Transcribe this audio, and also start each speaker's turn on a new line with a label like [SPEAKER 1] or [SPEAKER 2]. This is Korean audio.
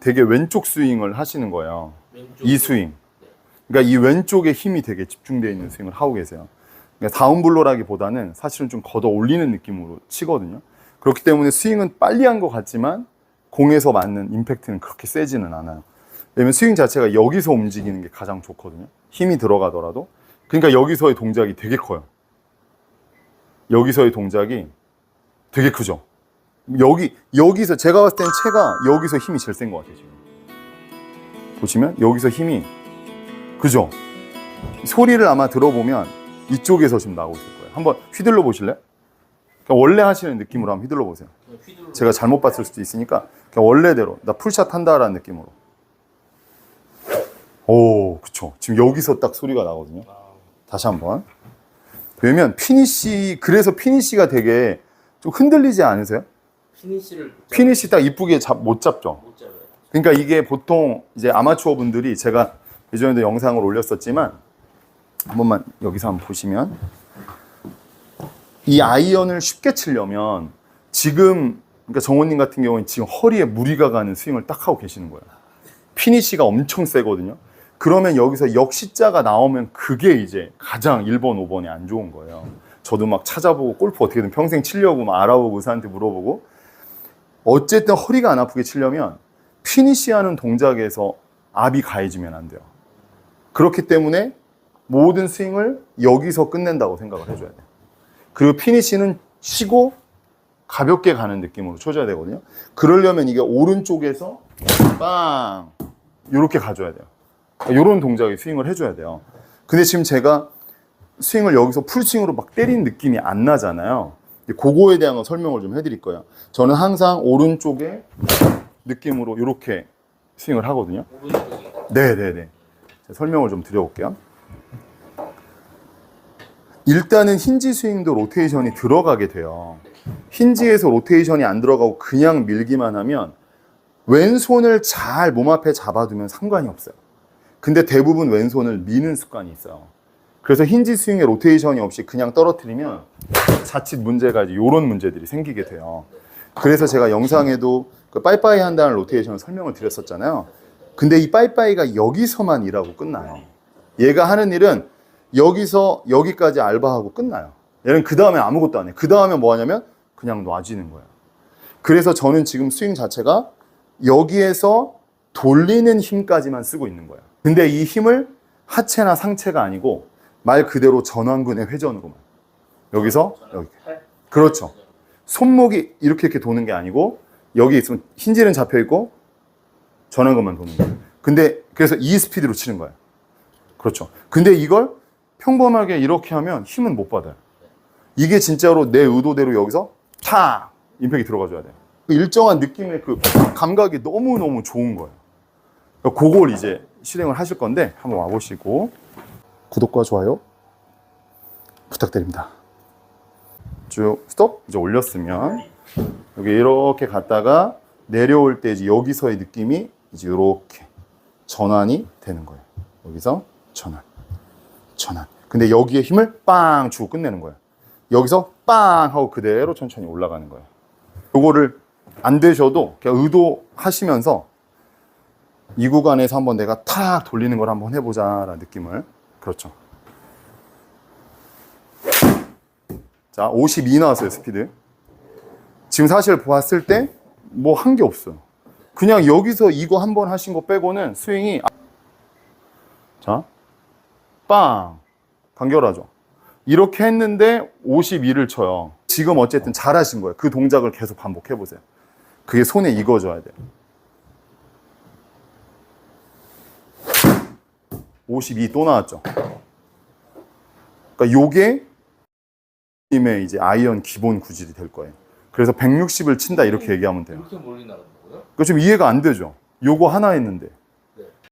[SPEAKER 1] 되게 왼쪽 스윙을 하시는 거예요.
[SPEAKER 2] 왼쪽
[SPEAKER 1] 이 스윙. 그러니까 이 왼쪽에 힘이 되게 집중되어 있는 스윙을 하고 계세요. 그러니까 다운블로라기보다는 사실은 좀 걷어 올리는 느낌으로 치거든요. 그렇기 때문에 스윙은 빨리 한 것 같지만 공에서 맞는 임팩트는 그렇게 세지는 않아요. 왜냐면 스윙 자체가 여기서 움직이는 게 가장 좋거든요. 힘이 들어가더라도. 그러니까 여기서의 동작이 되게 커요. 여기서의 동작이 되게 크죠. 여기 여기서 제가 봤을 때는 채가 여기서 힘이 제일 센 것 같아요 지금. 보시면 여기서 힘이 그죠? 소리를 아마 들어보면 이쪽에서 지금 나오고 있을 거예요. 한번 휘둘러 보실래요? 그러니까 원래 하시는 느낌으로 한번 휘둘러 보세요. 제가 잘못 봤을 수도 있으니까 원래대로 나 풀샷 한다라는 느낌으로. 오, 그쵸. 지금 여기서 딱 소리가 나거든요.
[SPEAKER 2] 아,
[SPEAKER 1] 다시 한번. 왜냐면 피니시 그래서 피니시가 되게 좀 흔들리지 않으세요?
[SPEAKER 2] 피니시를 잡-
[SPEAKER 1] 피니시 딱 이쁘게 잡, 못 잡죠.
[SPEAKER 2] 못 잡아요.
[SPEAKER 1] 그러니까 이게 보통 이제 아마추어 분들이 제가 예전에도 영상을 올렸었지만 한 번만 여기서 한번 보시면 이 아이언을 쉽게 치려면 지금 그러니까 정원님 같은 경우는 지금 허리에 무리가 가는 스윙을 딱 하고 계시는 거예요. 피니시가 엄청 세거든요. 그러면 여기서 역시자가 나오면 그게 이제 가장 1번, 5번이 안 좋은 거예요. 저도 막 찾아보고 골프 어떻게든 평생 치려고 막 알아보고 의사한테 물어보고 어쨌든 허리가 안 아프게 치려면 피니시하는 동작에서 압이 가해지면 안 돼요. 그렇기 때문에 모든 스윙을 여기서 끝낸다고 생각을 해줘야 돼요. 그리고 피니시는 치고 가볍게 가는 느낌으로 쳐줘야 되거든요. 그러려면 이게 오른쪽에서 빵 이렇게 가줘야 돼요. 이런 동작의 스윙을 해줘야 돼요. 근데 지금 제가 스윙을 여기서 풀스윙으로 막 때린 느낌이 안 나잖아요. 그거에 대한 거 설명을 좀 해드릴 거예요. 저는 항상 오른쪽에 느낌으로 이렇게 스윙을 하거든요. 네네네. 설명을 좀 드려볼게요. 일단은 힌지 스윙도 로테이션이 들어가게 돼요. 힌지에서 로테이션이 안 들어가고 그냥 밀기만 하면 왼손을 잘 몸 앞에 잡아두면 상관이 없어요. 근데 대부분 왼손을 미는 습관이 있어요. 그래서 힌지 스윙에 로테이션이 없이 그냥 떨어뜨리면 자칫 문제가 이제 이런 문제들이 생기게 돼요. 그래서 제가 영상에도 그 빠이빠이 한다는 로테이션을 설명을 드렸었잖아요. 근데 이 빠이빠이가 여기서만 일하고 끝나요. 얘가 하는 일은 여기서 여기까지 알바하고 끝나요. 얘는 그 다음에 아무것도 안 해. 그 다음에 뭐 하냐면 그냥 놔지는 거예요. 그래서 저는 지금 스윙 자체가 여기에서 돌리는 힘까지만 쓰고 있는 거예요. 근데 이 힘을 하체나 상체가 아니고 말 그대로 전완근의 회전으로만. 여기서 여기.
[SPEAKER 2] 팔
[SPEAKER 1] 그렇죠. 손목이 이렇게 이렇게 도는 게 아니고 여기 있으면 힌지는 잡혀 있고 전완근만 도는 거예요. 근데 그래서 이 스피드로 치는 거예요. 그렇죠. 근데 이걸 평범하게 이렇게 하면 힘은 못 받아요. 이게 진짜로 내 의도대로 여기서 탁 임팩이 들어가줘야 돼요. 그 일정한 느낌의 그 감각이 너무너무 좋은 거예요. 그러니까 그걸 이제 실행을 하실 건데 한번 와보시고 구독과 좋아요 부탁드립니다. 쭉 스톱 이제 올렸으면 여기 이렇게 갔다가 내려올 때 이제 여기서의 느낌이 이제 이렇게 전환이 되는 거예요. 여기서 전환, 전환. 근데 여기에 힘을 빵 주고 끝내는 거예요. 여기서 빵 하고 그대로 천천히 올라가는 거예요. 요거를 안 되셔도 그냥 의도하시면서 이 구간에서 한번 내가 탁 돌리는 걸 한번 해보자라는 느낌을 그렇죠. 자, 52 나왔어요, 스피드. 지금 사실 봤을 때 뭐 한 게 없어요. 그냥 여기서 이거 한 번 하신 거 빼고는 스윙이 아- 자, 빵 간결하죠. 이렇게 했는데 52를 쳐요. 지금 어쨌든 잘하신 거예요. 그 동작을 계속 반복해 보세요. 그게 손에 익어져야 돼요. 52 또 나왔죠. 그러니까 요게 님의 이제 아이언 기본 구질이 될 거예요. 그래서 160을 친다 이렇게 얘기하면 돼요.
[SPEAKER 2] 이렇게 멀리 나가는 거예요?
[SPEAKER 1] 그러니까 좀 이해가 안 되죠. 요거 하나 했는데